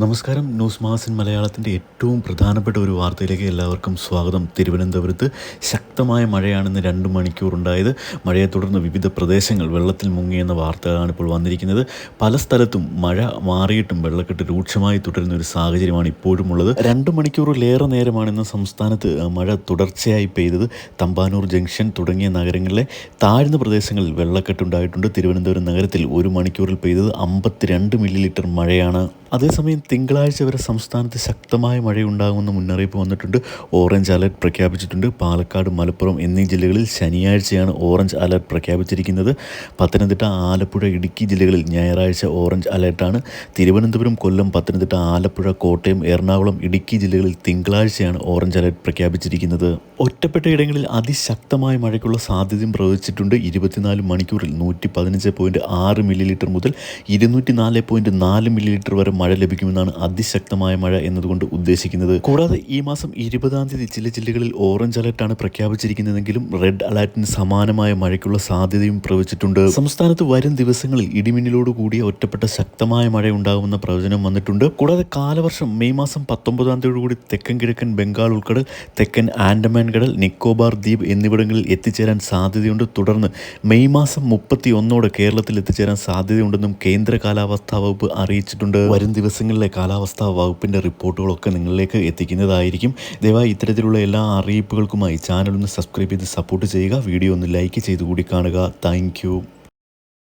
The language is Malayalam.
നമസ്കാരം. ന്യൂസ് മാസിൻ മലയാളത്തിന്റെ ഏറ്റവും പ്രധാനപ്പെട്ട ഒരു വാർത്തയിലേക്ക് എല്ലാവർക്കും സ്വാഗതം. തിരുവനന്തപുരത്ത് ശക്തമായ മഴയാണെന്ന് രണ്ട് മണിക്കൂറുണ്ടായത് മഴയെ തുടർന്ന് വിവിധ പ്രദേശങ്ങൾ വെള്ളത്തിൽ മുങ്ങിയെന്ന വാർത്തകളാണ് ഇപ്പോൾ വന്നിരിക്കുന്നത്. പല സ്ഥലത്തും മഴ മാറിയിട്ടും വെള്ളക്കെട്ട് രൂക്ഷമായി തുടരുന്ന ഒരു സാഹചര്യമാണ് ഇപ്പോഴും ഉള്ളത്. രണ്ട് മണിക്കൂറിലേറെ നേരമാണ് ഇന്ന് സംസ്ഥാനത്ത് മഴ തുടർച്ചയായി പെയ്തത്. തമ്പാനൂർ ജംഗ്ഷൻ തുടങ്ങിയ നഗരങ്ങളിലെ താഴ്ന്ന പ്രദേശങ്ങളിൽ വെള്ളക്കെട്ടുണ്ടായിട്ടുണ്ട് തിരുവനന്തപുരം നഗരത്തിൽ ഒരു മണിക്കൂറിൽ പെയ്തത് അമ്പത്തിരണ്ട് മില്ലി ലിറ്റർ മഴയാണ്. അതേസമയം തിങ്കളാഴ്ച വരെ സംസ്ഥാനത്ത് ശക്തമായ മഴയുണ്ടാകുമെന്ന് മുന്നറിയിപ്പ് വന്നിട്ടുണ്ട്. ഓറഞ്ച് അലർട്ട് പ്രഖ്യാപിച്ചിട്ടുണ്ട്. പാലക്കാട് മലപ്പുറം എന്നീ ജില്ലകളിൽ ശനിയാഴ്ചയാണ് ഓറഞ്ച് അലർട്ട് പ്രഖ്യാപിച്ചിരിക്കുന്നത്. പത്തനംതിട്ട ആലപ്പുഴ ഇടുക്കി ജില്ലകളിൽ ഞായറാഴ്ച ഓറഞ്ച് അലർട്ടാണ്. തിരുവനന്തപുരം കൊല്ലം പത്തനംതിട്ട ആലപ്പുഴ കോട്ടയം എറണാകുളം ഇടുക്കി ജില്ലകളിൽ തിങ്കളാഴ്ചയാണ് ഓറഞ്ച് അലർട്ട് പ്രഖ്യാപിച്ചിരിക്കുന്നത്. ഒറ്റപ്പെട്ട ഇടങ്ങളിൽ അതിശക്തമായ മഴയ്ക്കുള്ള സാധ്യതയും പ്രവചിച്ചിട്ടുണ്ട്. ഇരുപത്തിനാല് മണിക്കൂറിൽ നൂറ്റി പതിനഞ്ച് പോയിന്റ് ആറ് മില്ലി ലിറ്റർ മുതൽ ഇരുന്നൂറ്റി നാല് പോയിന്റ് നാല് മില്ലി ലിറ്റർ വരെ മഴ ലഭിക്കുമെന്നാണ് അതിശക്തമായ മഴ എന്നതുകൊണ്ട് ഉദ്ദേശിക്കുന്നത്. കൂടാതെ ഈ മാസം ഇരുപതാം തീയതി ചില ജില്ലകളിൽ ഓറഞ്ച് അലർട്ടാണ് പ്രഖ്യാപിച്ചിരിക്കുന്നതെങ്കിലും റെഡ് അലർട്ടിന് സമാനമായ മഴയ്ക്കുള്ള സാധ്യതയും പ്രവചിച്ചിട്ടുണ്ട്. സംസ്ഥാനത്ത് വരും ദിവസങ്ങളിൽ ഇടിമിന്നലോട് കൂടിയ ഒറ്റപ്പെട്ട ശക്തമായ മഴ ഉണ്ടാകുമെന്ന പ്രവചനം വന്നിട്ടുണ്ട്. കൂടാതെ കാലവർഷം മെയ് മാസം പത്തൊമ്പതാം തീയതിയോടുകൂടി തെക്കൻ കിഴക്കൻ ബംഗാൾ ഉൾക്കടൽ തെക്കൻ ആൻഡമാൻ കടൽ നിക്കോബാർ ദ്വീപ് എന്നിവിടങ്ങളിൽ എത്തിച്ചേരാൻ സാധ്യതയുണ്ട്. തുടർന്ന് മെയ് മാസം മുപ്പത്തി ഒന്നോടെ കേരളത്തിൽ എത്തിച്ചേരാൻ സാധ്യതയുണ്ടെന്നും കേന്ദ്ര കാലാവസ്ഥാ വകുപ്പ് അറിയിച്ചിട്ടുണ്ട്. വരും ദിവസങ്ങളിലെ കാലാവസ്ഥാ വകുപ്പിന്റെ റിപ്പോർട്ടുകളൊക്കെ നിങ്ങളിലേക്ക് എത്തിക്കുന്നതായിരിക്കും. ദയവായി ഇത്തരത്തിലുള്ള എല്ലാ അറിയിപ്പുകൾക്കുമായി ചാനൽ ഒന്ന് സബ്സ്ക്രൈബ് ചെയ്ത് സപ്പോർട്ട് ചെയ്യുക. വീഡിയോ ഒന്ന് ലൈക്ക് ചെയ്ത് കൂടി കാണുക. താങ്ക്